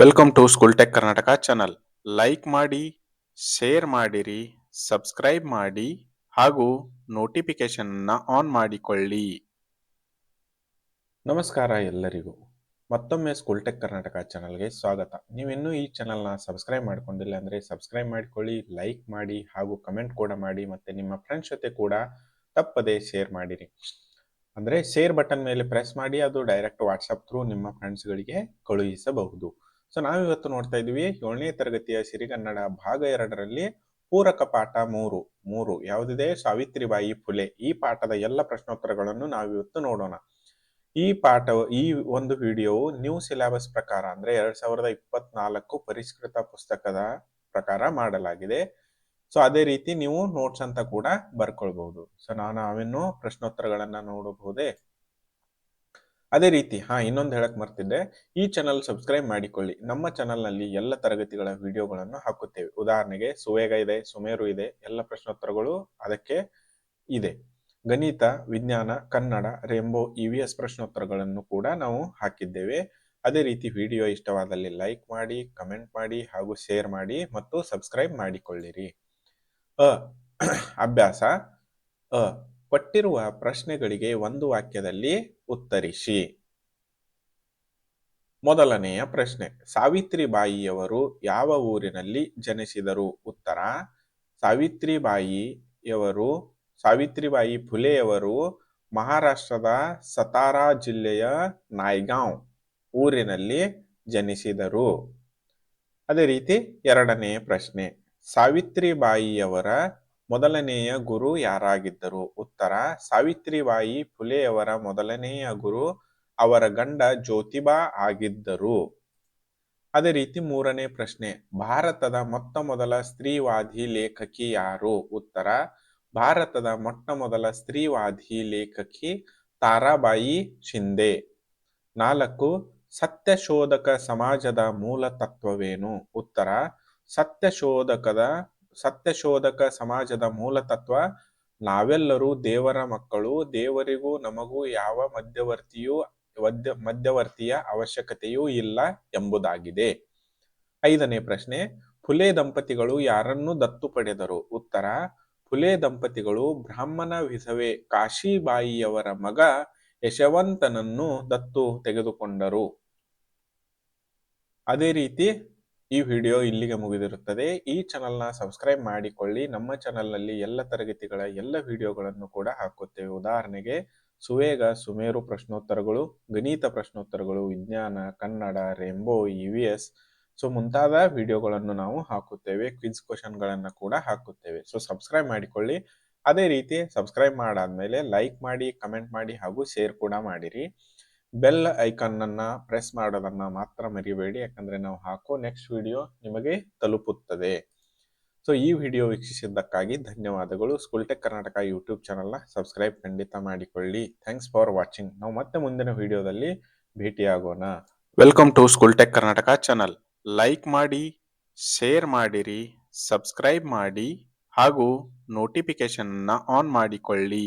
Welcome to school tech Karnataka channel like ಮಾಡಿ share ಮಾಡಿರಿ subscribe ಮಾಡಿ, ಹಾಗೂ ನೋಟಿಫಿಕೇಶನ್ ಆನ್ ಮಾಡಿಕೊಳ್ಳಿ. ನಮಸ್ಕಾರ ಎಲ್ಲರಿಗೂ. ಮತ್ತೊಮ್ಮೆ ಸ್ಕೂಲ್ ಟೆಕ್ ಕರ್ನಾಟಕ ಚಾನಲ್ಗೆ ಸ್ವಾಗತ. ನೀವಿನ್ನೂ ಈ ಚಾನಲ್ನ ಸಬ್ಸ್ಕ್ರೈಬ್ ಮಾಡ್ಕೊಂಡಿಲ್ಲ ಅಂದರೆ ಸಬ್ಸ್ಕ್ರೈಬ್ ಮಾಡಿಕೊಳ್ಳಿ ಲೈಕ್ ಮಾಡಿ, ಹಾಗೂ ಕಮೆಂಟ್ ಕೂಡ ಮಾಡಿ, ಮತ್ತು ನಿಮ್ಮ ಫ್ರೆಂಡ್ಸ್ ಜೊತೆ ಕೂಡ ತಪ್ಪದೇ ಶೇರ್ ಮಾಡಿರಿ. ಅಂದರೆ ಶೇರ್ ಬಟನ್ ಮೇಲೆ ಪ್ರೆಸ್ ಮಾಡಿ, ಅದು ಡೈರೆಕ್ಟ್ ವಾಟ್ಸಪ್ ಥ್ರೂ ನಿಮ್ಮ ಫ್ರೆಂಡ್ಸ್ಗಳಿಗೆ ಕಳುಹಿಸಬಹುದು. ಸೊ ನಾವಿವತ್ತು ನೋಡ್ತಾ ಇದ್ವಿ ಏಳನೇ ತರಗತಿಯ ಸಿರಿಗನ್ನಡ ಭಾಗ ಎರಡರಲ್ಲಿ ಪೂರಕ ಪಾಠ ಮೂರು. ಮೂರು ಯಾವುದಿದೆ? ಸಾವಿತ್ರಿಬಾಯಿ ಫುಲೆ. ಈ ಪಾಠದ ಎಲ್ಲ ಪ್ರಶ್ನೋತ್ತರಗಳನ್ನು ನಾವಿವತ್ತು ನೋಡೋಣ. ಈ ಪಾಠ ಈ ಒಂದು ವಿಡಿಯೋವು ನ್ಯೂ ಸಿಲೆಬಸ್ ಪ್ರಕಾರ, ಅಂದ್ರೆ ಎರಡ್ ಸಾವಿರದ ಇಪ್ಪತ್ನಾಲ್ಕು ಪರಿಷ್ಕೃತ ಪುಸ್ತಕದ ಪ್ರಕಾರ ಮಾಡಲಾಗಿದೆ. ಸೊ ಅದೇ ರೀತಿ ನೀವು ನೋಟ್ಸ್ ಅಂತ ಕೂಡ ಬರ್ಕೊಳ್ಬಹುದು. ಸೊ ನಾನು ಅವಿನ್ನು ಪ್ರಶ್ನೋತ್ತರಗಳನ್ನ ನೋಡಬಹುದೇ? ಅದೇ ರೀತಿ, ಹಾ, ಇನ್ನೊಂದು ಹೇಳಕ್ ಮರ್ತಿದ್ದೆ. ಈ ಚಾನಲ್ ಸಬ್ಸ್ಕ್ರೈಬ್ ಮಾಡಿಕೊಳ್ಳಿ. ನಮ್ಮ ಚಾನಲ್ನಲ್ಲಿ ಎಲ್ಲ ತರಗತಿಗಳ ವಿಡಿಯೋಗಳನ್ನು ಹಾಕುತ್ತೇವೆ. ಉದಾಹರಣೆಗೆ, ಸುವೇಗ ಇದೆ, ಸುಮೇರು ಇದೆ, ಎಲ್ಲ ಪ್ರಶ್ನೋತ್ತರಗಳು ಅದಕ್ಕೆ ಇದೆ. ಗಣಿತ, ವಿಜ್ಞಾನ, Kannada, rainbow E V S ಪ್ರಶ್ನೋತ್ತರಗಳನ್ನು ಕೂಡ ನಾವು ಹಾಕಿದ್ದೇವೆ. ಅದೇ ರೀತಿ ವಿಡಿಯೋ ಇಷ್ಟವಾದಲ್ಲಿ ಲೈಕ್ ಮಾಡಿ ಕಮೆಂಟ್ ಮಾಡಿ ಹಾಗೂ ಶೇರ್ ಮಾಡಿ ಮತ್ತು ಸಬ್ಸ್ಕ್ರೈಬ್ ಮಾಡಿಕೊಳ್ಳಿರಿ. ಅ, ಅಭ್ಯಾಸ, ಅ ಕೊಟ್ಟಿರುವ ಪ್ರಶ್ನೆಗಳಿಗೆ ಒಂದು ವಾಕ್ಯದಲ್ಲಿ ಉತ್ತರಿಸಿ. ಮೊದಲನೆಯ ಪ್ರಶ್ನೆ, ಸಾವಿತ್ರಿಬಾಯಿಯವರು ಯಾವ ಊರಿನಲ್ಲಿ ಜನಿಸಿದರು? ಉತ್ತರ, ಸಾವಿತ್ರಿಬಾಯಿಯವರು, ಸಾವಿತ್ರಿಬಾಯಿ ಫುಲೆಯವರು ಮಹಾರಾಷ್ಟ್ರದ ಸತಾರಾ ಜಿಲ್ಲೆಯ ನಾಯ್ಗಾಂವ್ ಊರಿನಲ್ಲಿ ಜನಿಸಿದರು. ಅದೇ ರೀತಿ ಎರಡನೆಯ ಪ್ರಶ್ನೆ, ಸಾವಿತ್ರಿಬಾಯಿಯವರ ಮೊದಲನೆಯ ಗುರು ಯಾರಾಗಿದ್ದರು? ಉತ್ತರ, ಸಾವಿತ್ರಿಬಾಯಿ ಫುಲೆಯವರ ಮೊದಲನೆಯ ಗುರು ಅವರ ಗಂಡ ಜ್ಯೋತಿಬಾ ಆಗಿದ್ದರು. ಅದೇ ರೀತಿ ಮೂರನೇ ಪ್ರಶ್ನೆ, ಭಾರತದ ಮೊತ್ತ ಮೊದಲ ಸ್ತ್ರೀವಾದಿ ಲೇಖಕಿ ಯಾರು? ಉತ್ತರ, ಭಾರತದ ಮೊಟ್ಟ ಮೊದಲ ಸ್ತ್ರೀವಾದಿ ಲೇಖಕಿ ತಾರಾಬಾಯಿ ಶಿಂದೆ ನಾಲ್ಕು, ಸತ್ಯಶೋಧಕ ಸಮಾಜದ ಮೂಲ ತತ್ವವೇನು? ಉತ್ತರ, ಸತ್ಯಶೋಧಕದ ಸತ್ಯಶೋಧಕ ಸಮಾಜದ ಮೂಲ ತತ್ವ, ನಾವೆಲ್ಲರೂ ದೇವರ ಮಕ್ಕಳು, ದೇವರಿಗೂ ನಮಗೂ ಯಾವ ಮಧ್ಯವರ್ತಿಯೂ ಮಧ್ಯ ಮಧ್ಯವರ್ತಿಯ ಅವಶ್ಯಕತೆಯೂ ಇಲ್ಲ ಎಂಬುದಾಗಿದೆ. ಐದನೇ ಪ್ರಶ್ನೆ, ಫುಲೆ ದಂಪತಿಗಳು ಯಾರನ್ನು ದತ್ತು ಪಡೆದರು? ಉತ್ತರ, ಫುಲೆ ದಂಪತಿಗಳು ಬ್ರಾಹ್ಮಣ ವಿಧವೆ ಕಾಶಿಬಾಯಿಯವರ ಮಗ ಯಶವಂತನನ್ನು ದತ್ತು ತೆಗೆದುಕೊಂಡರು. ಅದೇ ರೀತಿ ಈ ವಿಡಿಯೋ ಇಲ್ಲಿಗೆ ಮುಗಿದಿರುತ್ತದೆ. ಈ ಚಾನಲ್ನ ಸಬ್ಸ್ಕ್ರೈಬ್ ಮಾಡಿಕೊಳ್ಳಿ. ನಮ್ಮ ಚಾನಲ್ನಲ್ಲಿ ಎಲ್ಲ ತರಗತಿಗಳ ಎಲ್ಲ ವಿಡಿಯೋಗಳನ್ನು ಕೂಡ ಹಾಕುತ್ತೇವೆ. ಉದಾಹರಣೆಗೆ, ಸುವೇಗ, ಸುಮೇರು ಪ್ರಶ್ನೋತ್ತರಗಳು, ಗಣಿತ ಪ್ರಶ್ನೋತ್ತರಗಳು, ವಿಜ್ಞಾನ, Kannada, rainbow, E V S, so ಮುಂತಾದ ವಿಡಿಯೋಗಳನ್ನು ನಾವು ಹಾಕುತ್ತೇವೆ. ಕ್ವಿಜ್ ಕ್ವಶನ್ಗಳನ್ನು ಕೂಡ ಹಾಕುತ್ತೇವೆ. ಸೊ ಸಬ್ಸ್ಕ್ರೈಬ್ ಮಾಡಿಕೊಳ್ಳಿ. ಅದೇ ರೀತಿ ಸಬ್ಸ್ಕ್ರೈಬ್ ಮಾಡಾದ್ಮೇಲೆ ಲೈಕ್ ಮಾಡಿ, ಕಮೆಂಟ್ ಮಾಡಿ ಹಾಗೂ ಶೇರ್ ಕೂಡ ಮಾಡಿರಿ. ಬೆಲ್ ಐಕಾನ್ ಅನ್ನ ಪ್ರೆಸ್ ಮಾಡೋದನ್ನ ಮಾತ್ರ ಮರಿಬೇಡಿ, ಯಾಕಂದ್ರೆ ನಾವು ಹಾಕೋ ನೆಕ್ಸ್ಟ್ ವಿಡಿಯೋ ನಿಮಗೆ ತಲುಪುತ್ತದೆ. ಸೊ ಈ ವಿಡಿಯೋ ವೀಕ್ಷಿಸಿದ್ದಕ್ಕಾಗಿ ಧನ್ಯವಾದಗಳು. ಸ್ಕೂಲ್ ಟೆಕ್ ಕರ್ನಾಟಕ ಯೂಟ್ಯೂಬ್ ಚಾನಲ್ನ ಸಬ್ಸ್ಕ್ರೈಬ್ ಖಂಡಿತ ಮಾಡಿಕೊಳ್ಳಿ. ಥ್ಯಾಂಕ್ಸ್ ಫಾರ್ ವಾಚಿಂಗ್ ನಾವು ಮತ್ತೆ ಮುಂದಿನ ವಿಡಿಯೋದಲ್ಲಿ ಭೇಟಿಯಾಗೋಣ. Welcome to school tech Karnataka channel like ಮಾಡಿ ಶೇರ್ ಮಾಡಿರಿ ಸಬ್ಸ್ಕ್ರೈಬ್ ಮಾಡಿ, ಹಾಗೂ ನೋಟಿಫಿಕೇಶನ್ ಆನ್ ಮಾಡಿಕೊಳ್ಳಿ.